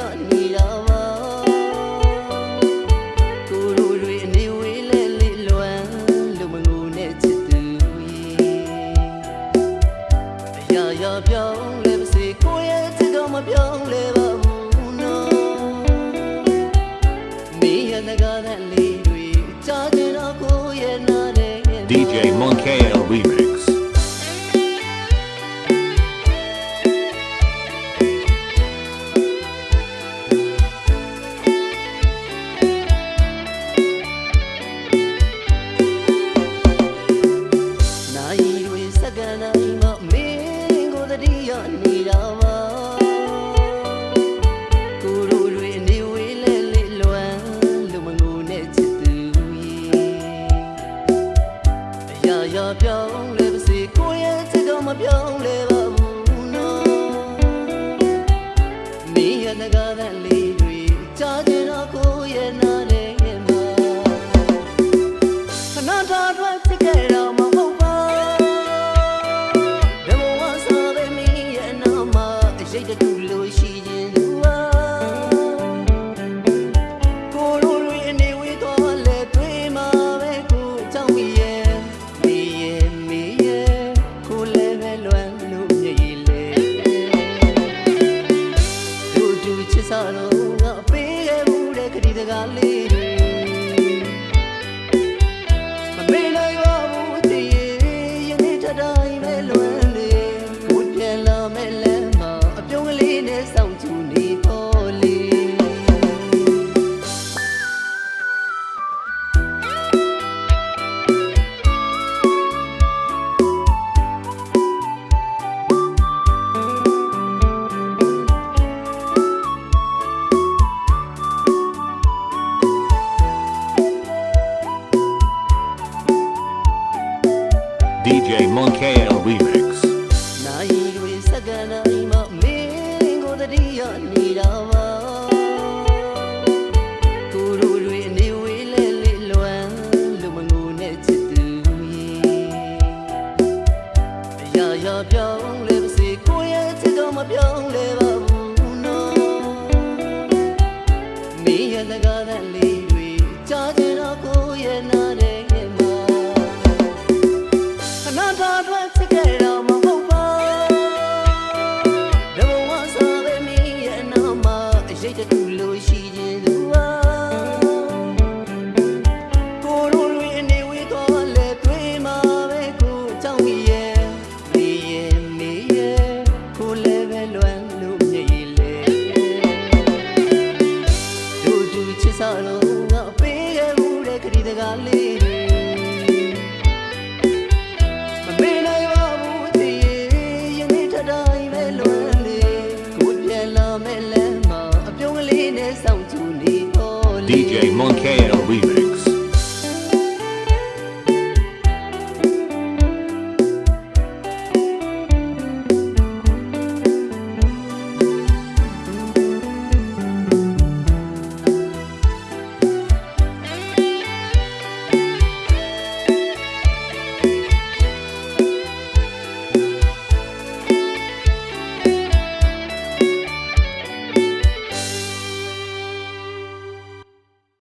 ကိုတတိယနေတာပါကိုယ်တို့တွေအနေဝေးလဲလေးလွမ်းလူမငိုနဲ့ချစ်သူရဲ့အရာရာပြောင်းလဲမစေကိုယ့်ရဲ့ချစ်တော့မပြောင်းလဲပါဘူးနော်မင်းရဲ့ငကားတဲ့လေးတွေကြားချင်တော့ကိုယ့်ရဲ့နားတဲ့ DJ Monkey တတိယနေတာပါကိုယ်တို့တွေအနေဝေးလဲလေးလွမ်းလူမငိုနဲ့ချစ်သူရဲ့အရာရာပြောင်း လို့ရှိခြင်းသူဟာကိုလိုတွေအနေဝေးတော့လဲတွေ့မှာပဲကိုချောင်းမီရဲ့မီးရဲ့မီးရဲ့ကိုလည်းပဲလွမ်းလို့မြည်လေတို့တူချစ်စားတော့ငါပေးခဲ့မှုတဲ့ခရီးတကားလေးတွေမမေးနိုင်ပါဘူးတည်ရနေ့တတိုင်းပဲလွမ်း Moncada. အရေး DJ Monkey Remix.